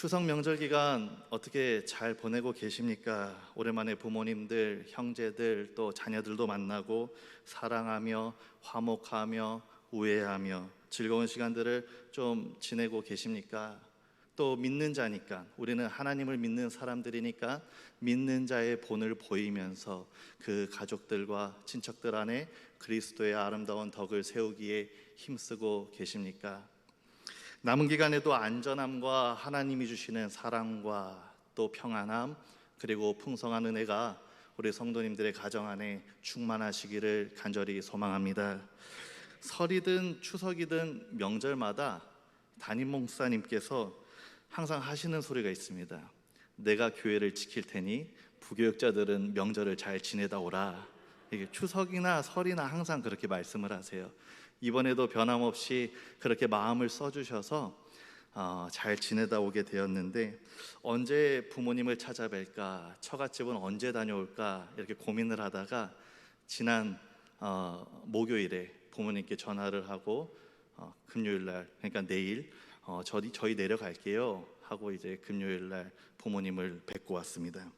추석 명절 기간 어떻게 잘 보내고 계십니까? 오랜만에 부모님들, 형제들 또 자녀들도 만나고 사랑하며 화목하며 우애하며 즐거운 시간들을 좀 지내고 계십니까? 또 믿는 자니까 우리는 하나님을 믿는 사람들이니까 믿는 자의 본을 보이면서 그 가족들과 친척들 안에 그리스도의 아름다운 덕을 세우기에 힘쓰고 계십니까? 남은 기간에도 안전함과 하나님이 주시는 사랑과 또 평안함 그리고 풍성한 은혜가 우리 성도님들의 가정 안에 충만하시기를 간절히 소망합니다. 설이든 추석이든 명절마다 담임 목사님께서 항상 하시는 소리가 있습니다. 내가 교회를 지킬 테니 부교역자들은 명절을 잘 지내다 오라. 이게 추석이나 설이나 항상 그렇게 말씀을 하세요. 이번에도 변함없이 그렇게 마음을 써주셔서 어, 잘 지내다 오게 되었는데 언제 부모님을 찾아뵐까 처갓집은 언제 다녀올까 이렇게 고민을 하다가 지난 어, 목요일에 부모님께 전화를 하고 어, 금요일 날 그러니까 내일 어, 저희 저희 내려갈게요 하고 이제 금요일 날 부모님을 뵙고 왔습니다.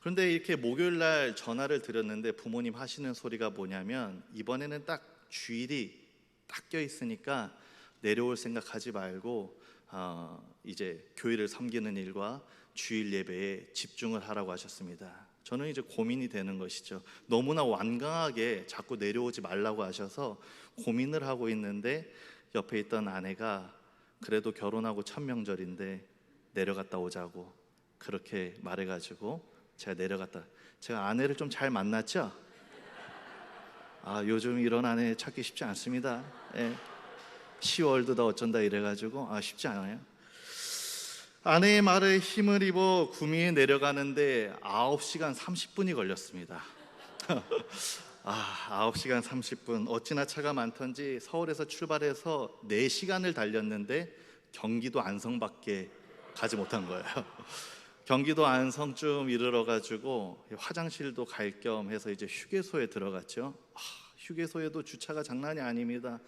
그런데 이렇게 목요일 날 전화를 드렸는데 부모님 하시는 소리가 뭐냐면 이번에는 딱 주일이 딱 껴 있으니까 내려올 생각하지 말고 어, 이제 교회를 섬기는 일과 주일 예배에 집중을 하라고 하셨습니다. 저는 이제 고민이 되는 것이죠. 너무나 완강하게 자꾸 내려오지 말라고 하셔서 고민을 하고 있는데 옆에 있던 아내가 그래도 결혼하고 첫 명절인데 내려갔다 오자고 그렇게 말해가지고 제가 내려갔다. 제가 아내를 좀 잘 만났죠. 아 요즘 이런 아내 찾기 쉽지 않습니다. 예. 10월드다 어쩐다 이래가지고 아 쉽지 않아요. 아내의 말에 힘을 입어 구미에 내려가는데 9시간 30분이 걸렸습니다. 아, 9시간 30분. 어찌나 차가 많던지 서울에서 출발해서 4시간을 달렸는데 경기도 안성밖에 가지 못한 거예요. 경기도 안성쯤 이르러 가지고 화장실도 갈 겸 해서 이제 휴게소에 들어갔죠. 아, 휴게소에도 주차가 장난이 아닙니다.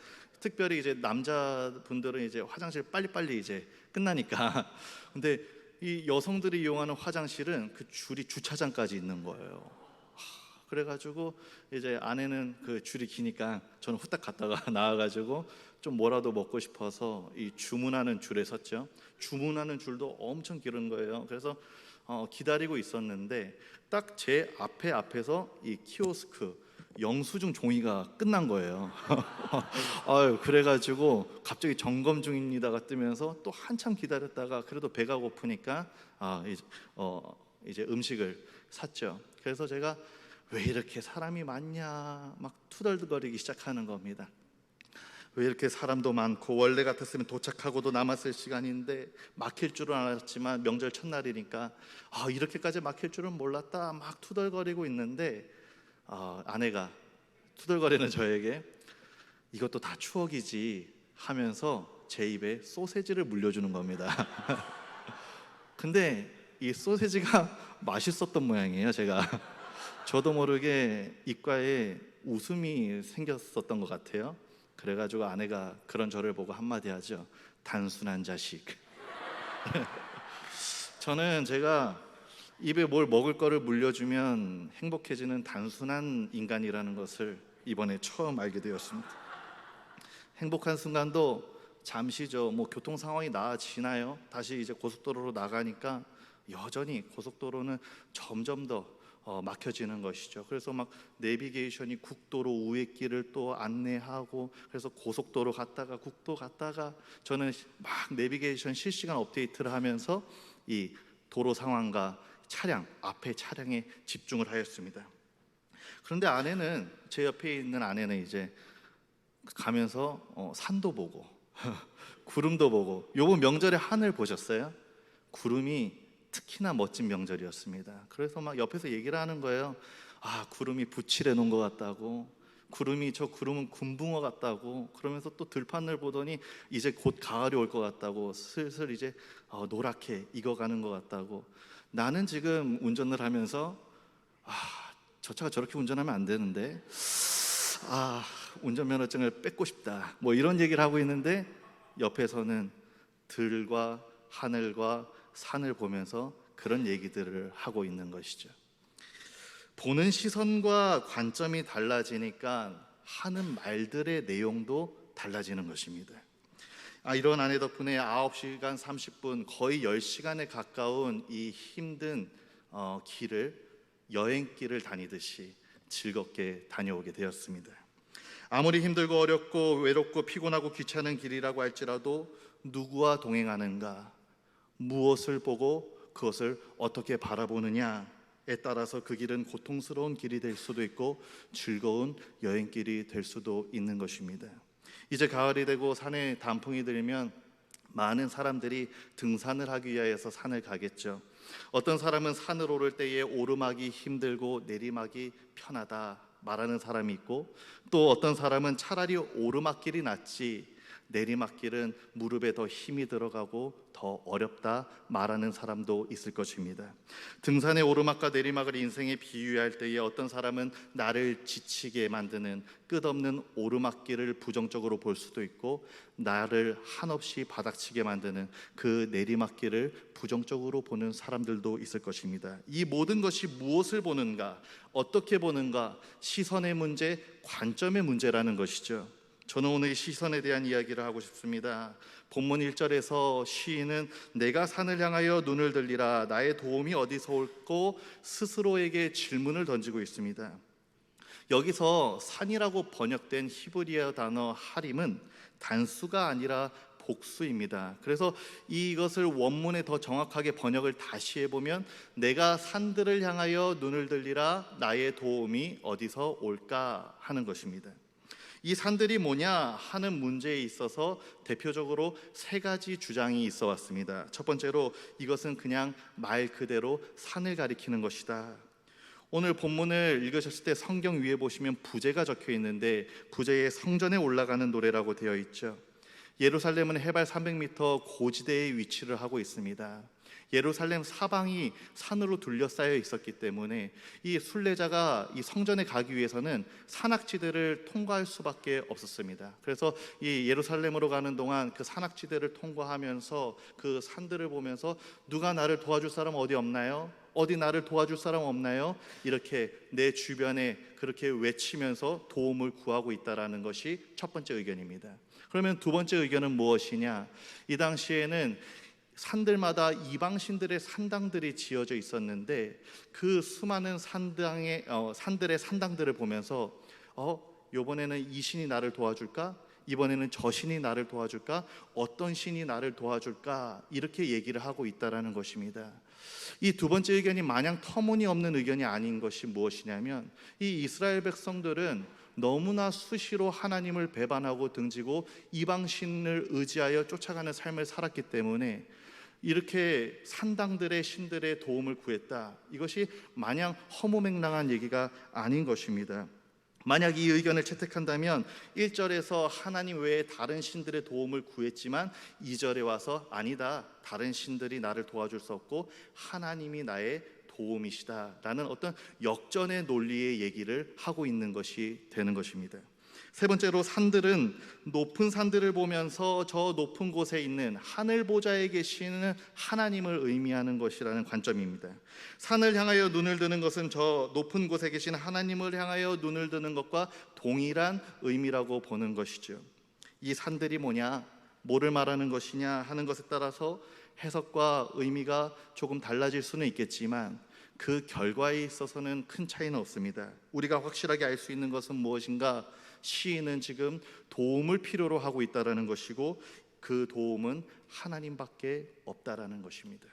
특별히 이제 남자분들은 이제 화장실 빨리빨리 이제 끝나니까. 근데 이 여성들이 이용하는 화장실은 그 줄이 주차장까지 있는 거예요. 하, 그래가지고 이제 아내는 그 줄이 기니까 저는 후딱 갔다가 나와가지고 좀 뭐라도 먹고 싶어서 이 주문하는 줄에 섰죠. 주문하는 줄도 엄청 길은 거예요. 그래서 어, 기다리고 있었는데 딱 제 앞에 앞에서 이 키오스크 영수증 종이가 끝난 거예요. 아유, 그래가지고 갑자기 점검 중입니다가 뜨면서 또 한참 기다렸다가 그래도 배가 고프니까 아, 이제, 어, 이제 음식을 샀죠. 그래서 제가 왜 이렇게 사람이 많냐 막 투덜거리기 시작하는 겁니다. 왜 이렇게 사람도 많고 원래 같았으면 도착하고도 남았을 시간인데 막힐 줄은 알았지만 명절 첫날이니까 아 이렇게까지 막힐 줄은 몰랐다 막 투덜거리고 있는데 어, 아내가 투덜거리는 저에게 이것도 다 추억이지 하면서 제 입에 소세지를 물려주는 겁니다. 근데 이 소세지가 맛있었던 모양이에요. 제가 저도 모르게 입가에 웃음이 생겼었던 것 같아요. 그래가지고 아내가 그런 저를 보고 한마디 하죠. 단순한 자식. 저는 제가 입에 뭘 먹을 거를 물려주면 행복해지는 단순한 인간이라는 것을 이번에 처음 알게 되었습니다. 행복한 순간도 잠시죠. 뭐 교통 상황이 나아지나요? 다시 이제 고속도로로 나가니까 여전히 고속도로는 점점 더 어, 막혀지는 것이죠. 그래서 막 내비게이션이 국도로 우회 길을 또 안내하고 그래서 고속도로 갔다가 국도 갔다가 저는 막 내비게이션 실시간 업데이트를 하면서 이 도로 상황과 차량 앞에 차량에 집중을 하였습니다. 그런데 아내는 제 옆에 있는 아내는 이제 가면서 어, 산도 보고 구름도 보고 요번 명절에 하늘 보셨어요? 구름이 특히나 멋진 명절이었습니다. 그래서 막 옆에서 얘기를 하는 거예요. 아 구름이 부칠해 놓은 것 같다고. 구름이 저 구름은 군붕어 같다고. 그러면서 또 들판을 보더니 이제 곧 가을이 올 것 같다고. 슬슬 이제 어, 노랗게 익어가는 것 같다고. 나는 지금 운전을 하면서 아, 저 차가 저렇게 운전하면 안 되는데 아, 운전면허증을 뺏고 싶다. 뭐 이런 얘기를 하고 있는데 옆에서는 들과 하늘과 산을 보면서 그런 얘기들을 하고 있는 것이죠. 보는 시선과 관점이 달라지니까 하는 말들의 내용도 달라지는 것입니다. 아, 이런 아내 덕분에 9시간 30분 거의 10시간에 가까운 이 힘든 어, 길을 여행길을 다니듯이 즐겁게 다녀오게 되었습니다. 아무리 힘들고 어렵고 외롭고 피곤하고 귀찮은 길이라고 할지라도 누구와 동행하는가, 무엇을 보고 그것을 어떻게 바라보느냐에 따라서 그 길은 고통스러운 길이 될 수도 있고 즐거운 여행길이 될 수도 있는 것입니다. 이제 가을이 되고 산에 단풍이 들면 많은 사람들이 등산을 하기 위하여서 산을 가겠죠. 어떤 사람은 산을 오를 때에 오르막이 힘들고 내리막이 편하다 말하는 사람이 있고 또 어떤 사람은 차라리 오르막길이 낫지 내리막길은 무릎에 더 힘이 들어가고 더 어렵다 말하는 사람도 있을 것입니다. 등산의 오르막과 내리막을 인생에 비유할 때에 어떤 사람은 나를 지치게 만드는 끝없는 오르막길을 부정적으로 볼 수도 있고 나를 한없이 바닥치게 만드는 그 내리막길을 부정적으로 보는 사람들도 있을 것입니다. 이 모든 것이 무엇을 보는가, 어떻게 보는가, 시선의 문제, 관점의 문제라는 것이죠. 저는 오늘 이 시선에 대한 이야기를 하고 싶습니다. 본문 1절에서 시인은 내가 산을 향하여 눈을 들리라 나의 도움이 어디서 올고 스스로에게 질문을 던지고 있습니다. 여기서 산이라고 번역된 히브리어 단어 하림은 단수가 아니라 복수입니다. 그래서 이것을 원문에 더 정확하게 번역을 다시 해보면 내가 산들을 향하여 눈을 들리라 나의 도움이 어디서 올까 하는 것입니다. 이 산들이 뭐냐 하는 문제에 있어서 대표적으로 세 가지 주장이 있어 왔습니다. 첫 번째로 이것은 그냥 말 그대로 산을 가리키는 것이다. 오늘 본문을 읽으셨을 때 성경 위에 보시면 부제가 적혀 있는데 부제에 성전에 올라가는 노래라고 되어 있죠. 예루살렘은 해발 300m 고지대에 위치를 하고 있습니다. 예루살렘 사방이 산으로 둘러싸여 있었기 때문에 이 순례자가 이 성전에 가기 위해서는 산악지대를 통과할 수밖에 없었습니다. 그래서 이 예루살렘으로 가는 동안 그 산악지대를 통과하면서 그 산들을 보면서 누가 나를 도와줄 사람 어디 없나요? 어디 나를 도와줄 사람 없나요? 이렇게 내 주변에 그렇게 외치면서 도움을 구하고 있다라는 것이 첫 번째 의견입니다. 그러면 두 번째 의견은 무엇이냐? 이 당시에는 산들마다 이방신들의 산당들이 지어져 있었는데 그 수많은 산당의 어, 산들의 산당들을 보면서 어 이번에는 이 신이 나를 도와줄까? 이번에는 저 신이 나를 도와줄까? 어떤 신이 나를 도와줄까? 이렇게 얘기를 하고 있다라는 것입니다. 이 두 번째 의견이 마냥 터무니없는 의견이 아닌 것이 무엇이냐면 이 이스라엘 백성들은 너무나 수시로 하나님을 배반하고 등지고 이방신을 의지하여 쫓아가는 삶을 살았기 때문에 이렇게 산당들의 신들의 도움을 구했다. 이것이 마냥 허무맹랑한 얘기가 아닌 것입니다. 만약 이 의견을 채택한다면 1절에서 하나님 외에 다른 신들의 도움을 구했지만 2절에 와서 아니다. 다른 신들이 나를 도와줄 수 없고 하나님이 나의 도움이시다라는 어떤 역전의 논리의 얘기를 하고 있는 것이 되는 것입니다. 세 번째로 산들은 높은 산들을 보면서 저 높은 곳에 있는 하늘 보좌에 계시는 하나님을 의미하는 것이라는 관점입니다. 산을 향하여 눈을 드는 것은 저 높은 곳에 계신 하나님을 향하여 눈을 드는 것과 동일한 의미라고 보는 것이죠. 이 산들이 뭐냐, 뭐를 말하는 것이냐 하는 것에 따라서 해석과 의미가 조금 달라질 수는 있겠지만 그 결과에 있어서는 큰 차이는 없습니다. 우리가 확실하게 알 수 있는 것은 무엇인가? 시인은 지금 도움을 필요로 하고 있다라는 것이고 그 도움은 하나님밖에 없다라는 것입니다.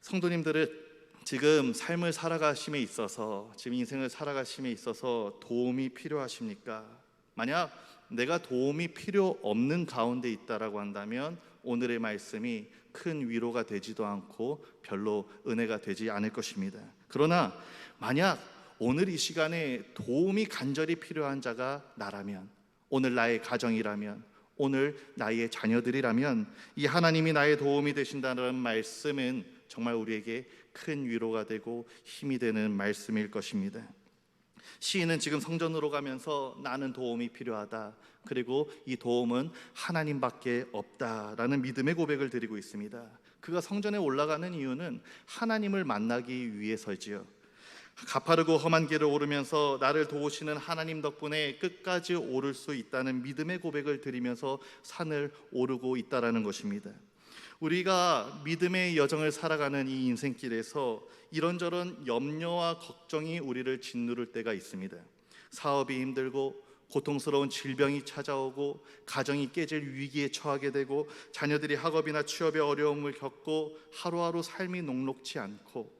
성도님들은 지금 삶을 살아가심에 있어서 지금 인생을 살아가심에 있어서 도움이 필요하십니까? 만약 내가 도움이 필요 없는 가운데 있다라고 한다면 오늘의 말씀이 큰 위로가 되지도 않고 별로 은혜가 되지 않을 것입니다. 그러나 만약 오늘 이 시간에 도움이 간절히 필요한 자가 나라면 오늘 나의 가정이라면 오늘 나의 자녀들이라면 이 하나님이 나의 도움이 되신다는 말씀은 정말 우리에게 큰 위로가 되고 힘이 되는 말씀일 것입니다. 시인은 지금 성전으로 가면서 나는 도움이 필요하다. 그리고 이 도움은 하나님밖에 없다라는 믿음의 고백을 드리고 있습니다. 그가 성전에 올라가는 이유는 하나님을 만나기 위해서지요. 가파르고 험한 길을 오르면서 나를 도우시는 하나님 덕분에 끝까지 오를 수 있다는 믿음의 고백을 드리면서 산을 오르고 있다라는 것입니다. 우리가 믿음의 여정을 살아가는 이 인생길에서 이런저런 염려와 걱정이 우리를 짓누를 때가 있습니다. 사업이 힘들고 고통스러운 질병이 찾아오고 가정이 깨질 위기에 처하게 되고 자녀들이 학업이나 취업의 어려움을 겪고 하루하루 삶이 녹록지 않고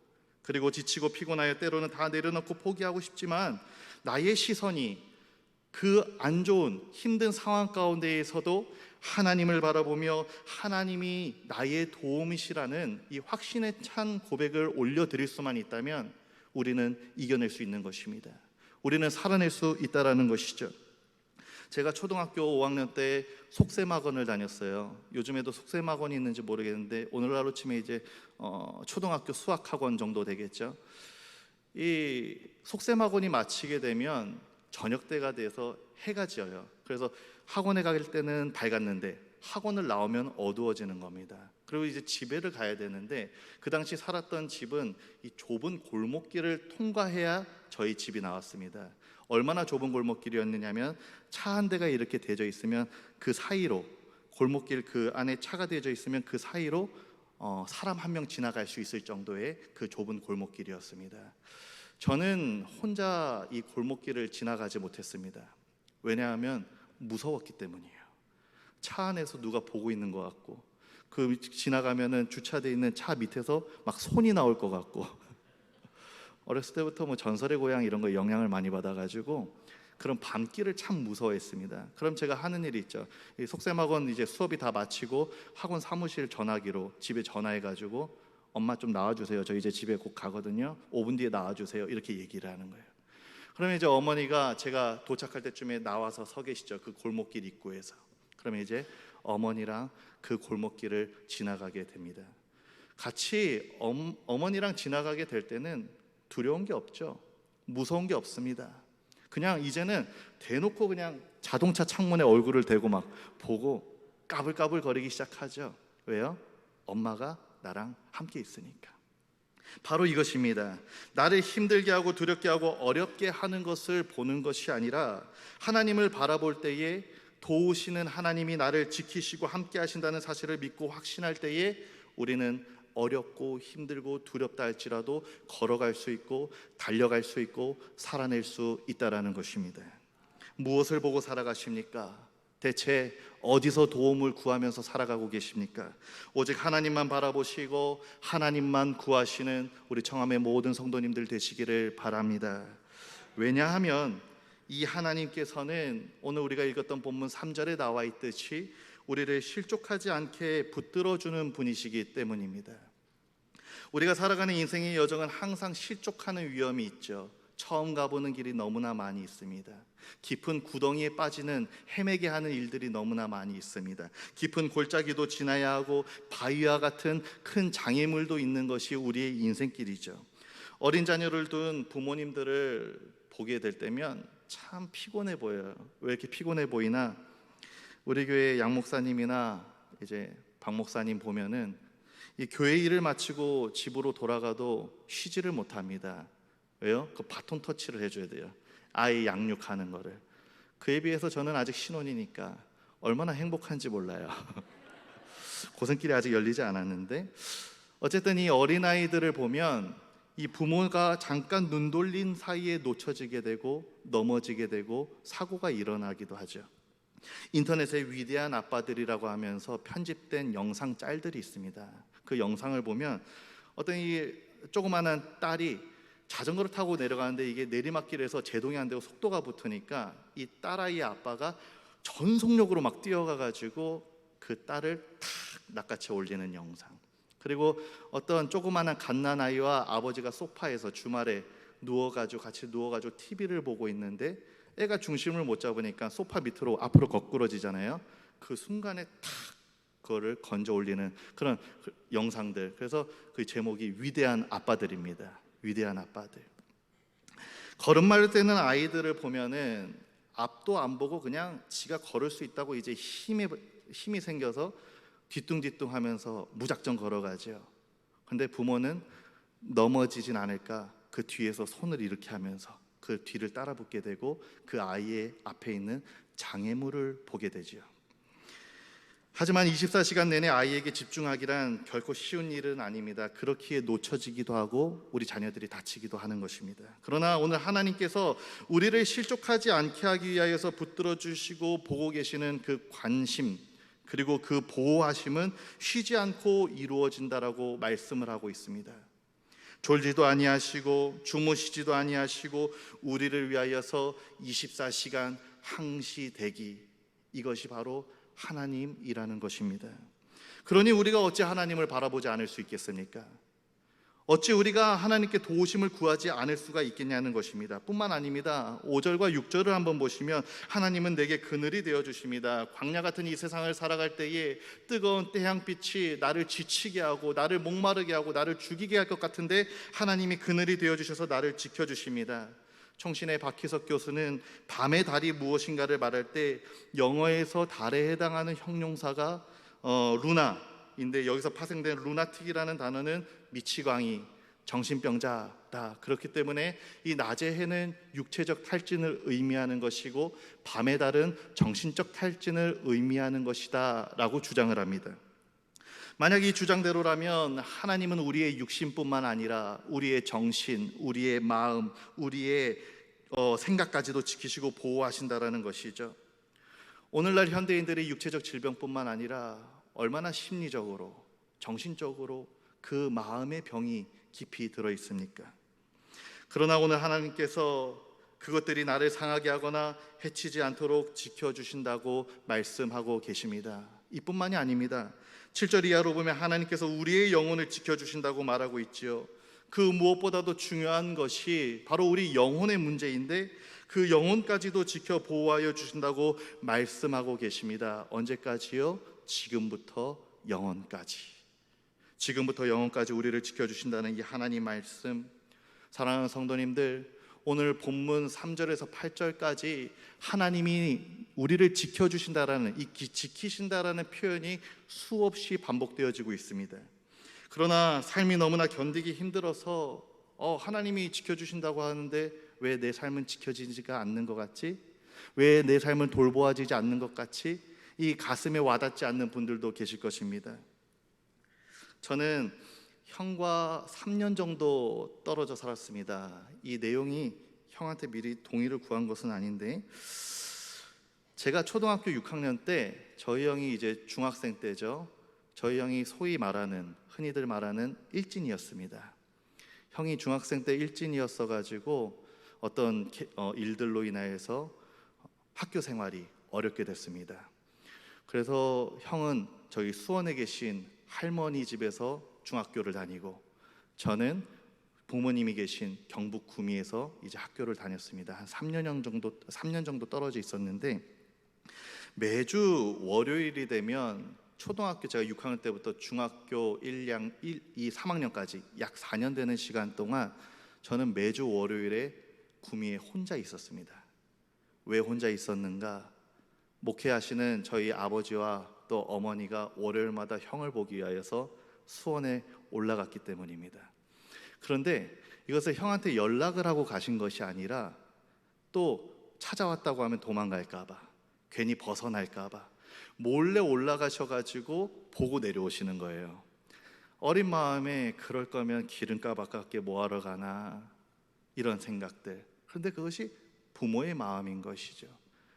그리고 지치고 피곤하여 때로는 다 내려놓고 포기하고 싶지만 나의 시선이 그 안 좋은 힘든 상황 가운데에서도 하나님을 바라보며 하나님이 나의 도움이시라는 이 확신에 찬 고백을 올려드릴 수만 있다면 우리는 이겨낼 수 있는 것입니다. 우리는 살아낼 수 있다라는 것이죠. 제가 초등학교 5학년 때 속셈학원을 다녔어요. 요즘에도 속셈학원이 있는지 모르겠는데 오늘 하루쯤에 이제 어, 초등학교 수학학원 정도 되겠죠. 이 속셈학원이 마치게 되면 저녁 때가 돼서 해가 지어요. 그래서 학원에 갈 때는 밝았는데 학원을 나오면 어두워지는 겁니다. 그리고 이제 집에를 가야 되는데 그 당시 살았던 집은 이 좁은 골목길을 통과해야 저희 집이 나왔습니다. 얼마나 좁은 골목길이었느냐면 차 한 대가 이렇게 대져 있으면 그 사이로 골목길 그 안에 차가 대져 있으면 그 사이로 어, 사람 한 명 지나갈 수 있을 정도의 그 좁은 골목길이었습니다. 저는 혼자 이 골목길을 지나가지 못했습니다. 왜냐하면 무서웠기 때문이에요. 차 안에서 누가 보고 있는 것 같고 그 지나가면은 주차돼 있는 차 밑에서 막 손이 나올 것 같고 어렸을 때부터 뭐 전설의 고향 이런 거 영향을 많이 받아가지고 그런 밤길을 참 무서워했습니다. 그럼 제가 하는 일이 있죠. 이 속셈학원 이제 수업이 다 마치고 학원 사무실 전화기로 집에 전화해가지고 엄마 좀 나와주세요. 저 이제 집에 곧 가거든요. 5분 뒤에 나와주세요. 이렇게 얘기를 하는 거예요. 그러면 이제 어머니가 제가 도착할 때쯤에 나와서 서 계시죠. 그 골목길 입구에서. 그러면 이제 어머니랑 그 골목길을 지나가게 됩니다. 같이 엄, 어머니랑 지나가게 될 때는 두려운 게 없죠. 무서운 게 없습니다. 그냥 이제는 대놓고 그냥 자동차 창문에 얼굴을 대고 막 보고 까불까불 거리기 시작하죠. 왜요? 엄마가 나랑 함께 있으니까. 바로 이것입니다. 나를 힘들게 하고 두렵게 하고 어렵게 하는 것을 보는 것이 아니라 하나님을 바라볼 때에 도우시는 하나님이 나를 지키시고 함께 하신다는 사실을 믿고 확신할 때에 우리는 어렵고 힘들고 두렵다 할지라도 걸어갈 수 있고 달려갈 수 있고 살아낼 수 있다라는 것입니다. 무엇을 보고 살아가십니까? 대체 어디서 도움을 구하면서 살아가고 계십니까? 오직 하나님만 바라보시고 하나님만 구하시는 우리 청함의 모든 성도님들 되시기를 바랍니다. 왜냐하면 이 하나님께서는 오늘 우리가 읽었던 본문 3절에 나와 있듯이 우리를 실족하지 않게 붙들어 주는 분이시기 때문입니다. 우리가 살아가는 인생의 여정은 항상 실족하는 위험이 있죠. 처음 가보는 길이 너무나 많이 있습니다. 깊은 구덩이에 빠지는 헤매게 하는 일들이 너무나 많이 있습니다. 깊은 골짜기도 지나야 하고 바위와 같은 큰 장애물도 있는 것이 우리의 인생길이죠. 어린 자녀를 둔 부모님들을 보게 될 때면 참 피곤해 보여요. 왜 이렇게 피곤해 보이나? 우리 교회 양 목사님이나 이제 박 목사님 보면은 이 교회 일을 마치고 집으로 돌아가도 쉬지를 못합니다. 왜요? 그 바톤 터치를 해줘야 돼요. 아이 양육하는 거를. 그에 비해서 저는 아직 신혼이니까 얼마나 행복한지 몰라요. 고생길이 아직 열리지 않았는데 어쨌든 이 어린 아이들을 보면 이 부모가 잠깐 눈 돌린 사이에 놓쳐지게 되고 넘어지게 되고 사고가 일어나기도 하죠. 인터넷에 위대한 아빠들이라고 하면서 편집된 영상 짤들이 있습니다. 그 영상을 보면 어떤 이 조그마한 딸이 자전거를 타고 내려가는데 이게 내리막길에서 제동이 안 되고 속도가 붙으니까 이 딸아이의 아빠가 전속력으로 막 뛰어가 가지고 그 딸을 탁 낚아채 올리는 영상. 그리고 어떤 조그마한 갓난 아이와 아버지가 소파에서 주말에 누워 가지고 같이 누워 가지고 TV를 보고 있는데 애가 중심을 못 잡으니까 소파 밑으로 앞으로 거꾸러지잖아요. 그 순간에 탁 그거를 건져 올리는 그런 그 영상들. 그래서 그 제목이 위대한 아빠들입니다. 위대한 아빠들. 걸음마를 때는 아이들을 보면은 앞도 안 보고 그냥 지가 걸을 수 있다고 이제 힘이 힘이 생겨서 뒤뚱뒤뚱 하면서 무작정 걸어가죠. 근데 부모는 넘어지진 않을까 그 뒤에서 손을 이렇게 하면서 그 뒤를 따라 붙게 되고 그 아이의 앞에 있는 장애물을 보게 되지요. 하지만 24시간 내내 아이에게 집중하기란 결코 쉬운 일은 아닙니다. 그렇기에 놓쳐지기도 하고 우리 자녀들이 다치기도 하는 것입니다. 그러나 오늘 하나님께서 우리를 실족하지 않게 하기 위하여서 붙들어 주시고 보고 계시는 그 관심 그리고 그 보호하심은 쉬지 않고 이루어진다라고 말씀을 하고 있습니다. 졸지도 아니하시고 주무시지도 아니하시고 우리를 위하여서 24시간 항시 대기 이것이 바로 하나님이라는 것입니다. 그러니 우리가 어찌 하나님을 바라보지 않을 수 있겠습니까? 어찌 우리가 하나님께 도우심을 구하지 않을 수가 있겠냐는 것입니다. 뿐만 아닙니다. 5절과 6절을 한번 보시면 하나님은 내게 그늘이 되어 주십니다. 광야 같은 이 세상을 살아갈 때에 뜨거운 태양빛이 나를 지치게 하고 나를 목마르게 하고 나를 죽이게 할 것 같은데 하나님이 그늘이 되어 주셔서 나를 지켜 주십니다. 청신의 박희석 교수는 밤의 달이 무엇인가를 말할 때 영어에서 달에 해당하는 형용사가 어, 루나인데 여기서 파생된 루나틱이라는 단어는 미치광이 정신병자다. 그렇기 때문에 이 낮의 해는 육체적 탈진을 의미하는 것이고 밤의 달은 정신적 탈진을 의미하는 것이다라고 주장을 합니다. 만약 이 주장대로라면 하나님은 우리의 육신뿐만 아니라 우리의 정신, 우리의 마음, 우리의 어, 생각까지도 지키시고 보호하신다라는 것이죠. 오늘날 현대인들의 육체적 질병뿐만 아니라 얼마나 심리적으로, 정신적으로 그 마음의 병이 깊이 들어 있습니까? 그러나 오늘 하나님께서 그것들이 나를 상하게 하거나 해치지 않도록 지켜주신다고 말씀하고 계십니다. 이뿐만이 아닙니다. 7절 이하로 보면 하나님께서 우리의 영혼을 지켜주신다고 말하고 있지요. 그 무엇보다도 중요한 것이 바로 우리 영혼의 문제인데 그 영혼까지도 지켜 보호하여 주신다고 말씀하고 계십니다. 언제까지요? 지금부터 영혼까지. 지금부터 영혼까지 우리를 지켜주신다는 이 하나님 말씀. 사랑하는 성도님들, 오늘 본문 3절에서 8절까지 하나님이 우리를 지켜주신다라는 이 기- 지키신다라는 표현이 수없이 반복되어지고 있습니다. 그러나 삶이 너무나 견디기 힘들어서 어, 하나님이 지켜주신다고 하는데 왜 내 삶은 지켜지지가 않는 것 같지? 왜 내 삶은 돌보아지지 않는 것 같이? 이 가슴에 와닿지 않는 분들도 계실 것입니다. 저는 형과 3년 정도 떨어져 살았습니다. 이 내용이 형한테 미리 동의를 구한 것은 아닌데 제가 초등학교 6학년 때 저희 형이 이제 중학생 때죠. 저희 형이 소위 말하는 흔히들 말하는 일진이었습니다. 형이 중학생 때 일진이었어 가지고 어떤 개- 어, 일들로 인하여서 학교 생활이 어렵게 됐습니다. 그래서 형은 저희 수원에 계신 할머니 집에서 중학교를 다니고 저는 부모님이 계신 경북 구미에서 이제 학교를 다녔습니다. 한 3년 정도 3년 정도 떨어져 있었는데 매주 월요일이 되면 초등학교 제가 6학년 때부터 중학교 1량 1, 2, 3학년까지 약 4년 되는 시간 동안 저는 매주 월요일에 구미에 혼자 있었습니다. 왜 혼자 있었는가? 목회하시는 저희 아버지와 또 어머니가 월요일마다 형을 보기 위하여서 수원에 올라갔기 때문입니다. 그런데 이것을 형한테 연락을 하고 가신 것이 아니라 또 찾아왔다고 하면 도망갈까봐 괜히 벗어날까봐 몰래 올라가셔가지고 보고 내려오시는 거예요. 어린 마음에 그럴 거면 기름값 아깝게 뭐하러 가나 이런 생각들. 그런데 그것이 부모의 마음인 것이죠.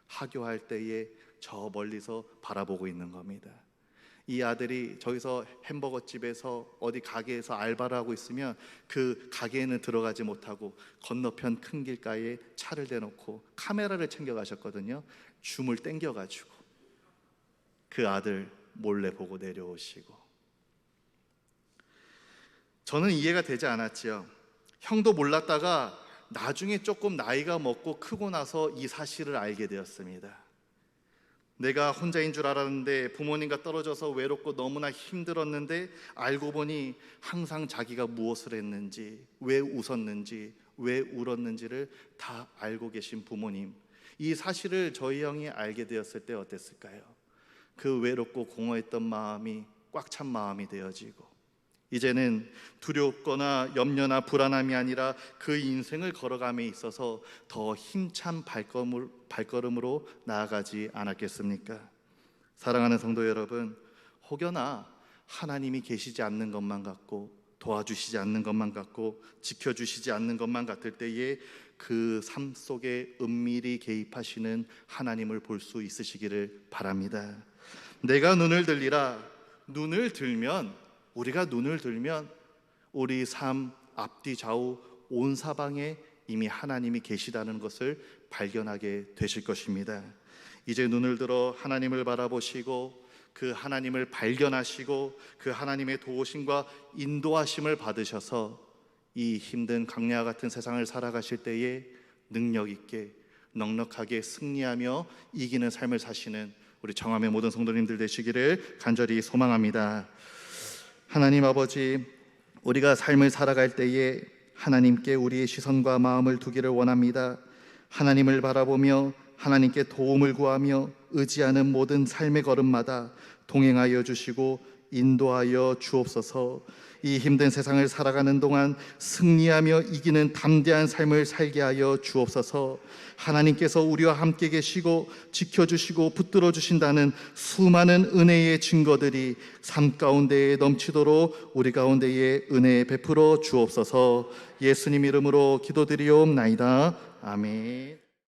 하교할 때에 저 멀리서 바라보고 있는 겁니다. 이 아들이 저기서 햄버거 집에서 어디 가게에서 알바를 하고 있으면 그 가게에는 들어가지 못하고 건너편 큰 길가에 차를 대놓고 카메라를 챙겨 가셨거든요. 줌을 땡겨 가지고 그 아들 몰래 보고 내려오시고 저는 이해가 되지 않았지요. 형도 몰랐다가 나중에 조금 나이가 먹고 크고 나서 이 사실을 알게 되었습니다. 내가 혼자인 줄 알았는데 부모님과 떨어져서 외롭고 너무나 힘들었는데 알고 보니 항상 자기가 무엇을 했는지, 왜 웃었는지, 왜 울었는지를 다 알고 계신 부모님. 이 사실을 저희 형이 알게 되었을 때 어땠을까요? 그 외롭고 공허했던 마음이 꽉 찬 마음이 되어지고 이제는 두렵거나 염려나 불안함이 아니라 그 인생을 걸어감에 있어서 더 힘찬 발걸음으로 나아가지 않았겠습니까? 사랑하는 성도 여러분, 혹여나 하나님이 계시지 않는 것만 같고 도와주시지 않는 것만 같고 지켜주시지 않는 것만 같을 때에 그 삶 속에 은밀히 개입하시는 하나님을 볼 수 있으시기를 바랍니다. 내가 눈을 들리라 눈을 들면 우리가 눈을 들면 우리 삶 앞뒤 좌우 온 사방에 이미 하나님이 계시다는 것을 발견하게 되실 것입니다. 이제 눈을 들어 하나님을 바라보시고 그 하나님을 발견하시고 그 하나님의 도우심과 인도하심을 받으셔서 이 힘든 강야와 같은 세상을 살아가실 때에 능력 있게 넉넉하게 승리하며 이기는 삶을 사시는 우리 정함의 모든 성도님들 되시기를 간절히 소망합니다. 하나님 아버지, 우리가 삶을 살아갈 때에 하나님께 우리의 시선과 마음을 두기를 원합니다. 하나님을 바라보며 하나님께 도움을 구하며 의지하는 모든 삶의 걸음마다 동행하여 주시고 인도하여 주옵소서. 이 힘든 세상을 살아가는 동안 승리하며 이기는 담대한 삶을 살게 하여 주옵소서. 하나님께서 우리와 함께 계시고 지켜주시고 붙들어 주신다는 수많은 은혜의 증거들이 삶 가운데에 넘치도록 우리 가운데에 은혜 베풀어 주옵소서. 예수님 이름으로 기도드리옵나이다. 아멘.